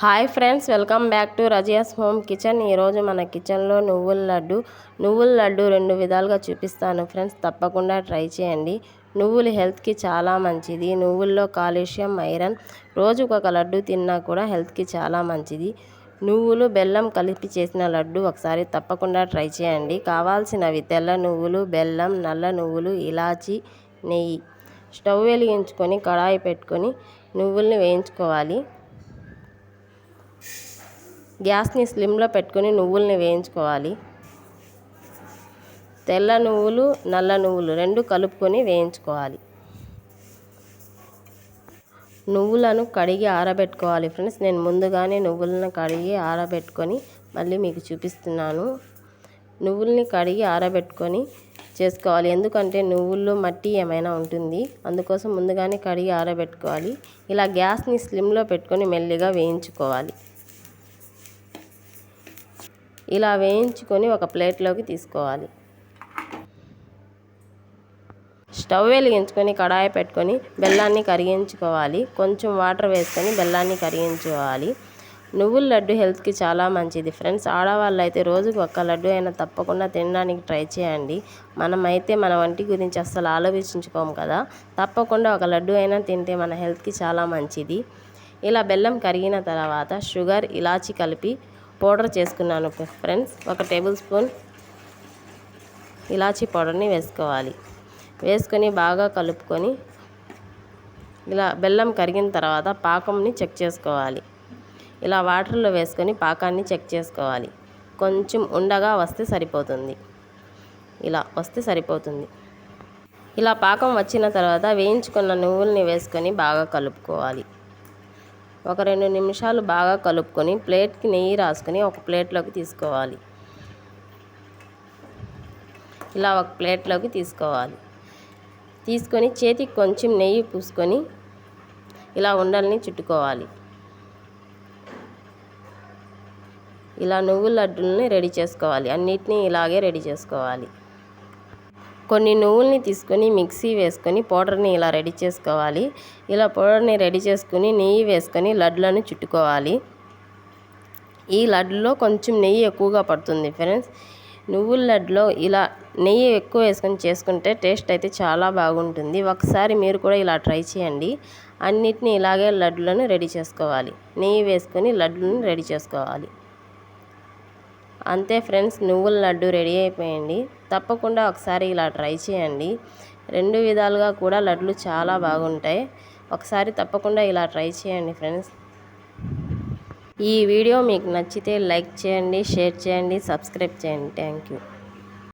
Hi friends welcome back to Razia's home kitchen. ఈరోజు మన కిచెన్లో నువ్వుల లడ్డు. నువ్వుల లడ్డు రెండు విధాలుగా చూపిస్తాను ఫ్రెండ్స్ తప్పకుండా ట్రై చేయండి. నువ్వులు హెల్త్కి చాలా మంచిది. నువ్వుల్లో కాల్షియం ఐరన్. రోజుకు ఒక లడ్డు తిన్నా కూడా హెల్త్కి చాలా మంచిది. నువ్వులు బెల్లం కలిపి చేసిన లడ్డు ఒకసారి తప్పకుండా ట్రై చేయండి. కావాల్సినవి తెల్ల నువ్వులు బెల్లం నల్ల నువ్వులు ఇలాచి నెయ్యి. స్టవ్ వెలిగించుకొని కడాయి పెట్టుకొని నువ్వుల్ని వేయించుకోవాలి. గ్యాస్ని స్లిమ్లో పెట్టుకొని నువ్వుల్ని వేయించుకోవాలి. తెల్ల నువ్వులు నల్ల నువ్వులు రెండు కలుపుకొని వేయించుకోవాలి. నువ్వులను కడిగి ఆరబెట్టుకోవాలి ఫ్రెండ్స్. నేను ముందుగానే నువ్వులను కడిగి ఆరబెట్టుకొని మళ్ళీ మీకు చూపిస్తున్నాను. నువ్వుల్ని కడిగి ఆరబెట్టుకొని చేసుకోవాలి. ఎందుకంటే నువ్వుల్లో మట్టి ఏమైనా ఉంటుంది. అందుకోసం ముందుగానే కడిగి ఆరబెట్టుకోవాలి. ఇలా గ్యాస్ని స్లిమ్లో పెట్టుకొని మెల్లిగా వేయించుకోవాలి. ఇలా వేయించుకొని ఒక ప్లేట్లోకి తీసుకోవాలి. స్టవ్ వెలిగించుకొని కడాయి పెట్టుకొని బెల్లాన్ని కరిగించుకోవాలి. కొంచెం వాటర్ వేసుకొని బెల్లాన్ని కరిగించుకోవాలి. నువ్వుల లడ్డు హెల్త్కి చాలా మంచిది ఫ్రెండ్స్. ఆడవాళ్ళు అయితే రోజుకు ఒక్క లడ్డు అయినా తప్పకుండా తినడానికి ట్రై చేయండి. మనమైతే మన వంటి గురించి అస్సలు ఆలోచించుకోము కదా. తప్పకుండా ఒక లడ్డు అయినా తింటే మన హెల్త్కి చాలా మంచిది. ఇలా బెల్లం కరిగిన తర్వాత షుగర్ ఇలాచి కలిపి పౌడర్ చేసుకున్నాను ఫ్రెండ్స్. ఒక టేబుల్ స్పూన్ ఇలాచీ పౌడర్ని వేసుకోవాలి. వేసుకొని బాగా కలుపుకొని ఇలా బెల్లం కరిగిన తర్వాత పాకంని చెక్ చేసుకోవాలి. ఇలా వాటర్లో వేసుకొని పాకాన్ని చెక్ చేసుకోవాలి. కొంచెం ఉండగా వస్తే సరిపోతుంది. ఇలా వస్తే సరిపోతుంది. ఇలా పాకం వచ్చిన తర్వాత వేయించుకున్న నువ్వుల్ని వేసుకొని బాగా కలుపుకోవాలి. ఒక రెండు నిమిషాలు బాగా కలుపుకొని ప్లేట్కి నెయ్యి రాసుకొని ఒక ప్లేట్లోకి తీసుకోవాలి. ఇలా ఒక ప్లేట్లోకి తీసుకోవాలి. తీసుకొని చేతికి కొంచెం నెయ్యి పూసుకొని ఇలా ఉండల్ని చుట్టుకోవాలి. ఇలా నువ్వుల లడ్డుల్ని రెడీ చేసుకోవాలి. అన్నిటినీ ఇలాగే రెడీ చేసుకోవాలి. కొన్ని నువ్వుల్ని తీసుకొని మిక్సీ వేసుకొని పౌడర్ని ఇలా రెడీ చేసుకోవాలి. ఇలా పౌడర్ని రెడీ చేసుకుని నెయ్యి వేసుకొని లడ్లను చుట్టుకోవాలి. ఈ లడ్డులో కొంచెం నెయ్యి ఎక్కువగా పడుతుంది ఫ్రెండ్స్. నువ్వుల లడ్డులో ఇలా నెయ్యి ఎక్కువ వేసుకొని చేసుకుంటే టేస్ట్ అయితే చాలా బాగుంటుంది. ఒకసారి మీరు కూడా ఇలా ట్రై చేయండి. అన్నిటిని ఇలాగే లడ్డులను రెడీ చేసుకోవాలి. నెయ్యి వేసుకొని లడ్డులను రెడీ చేసుకోవాలి. అంతే ఫ్రెండ్స్ నువ్వుల లడ్డు రెడీ అయిపోయింది. తప్పకుండా ఒకసారి ఇలా ట్రై చేయండి. రెండు విధాలుగా కూడా లడ్లు చాలా బాగుంటాయి. ఒకసారి తప్పకుండా ఇలా ట్రై చేయండి ఫ్రెండ్స్. ఈ వీడియో మీకు నచ్చితే లైక్ చేయండి షేర్ చేయండి సబ్స్క్రైబ్ చేయండి. Thank you.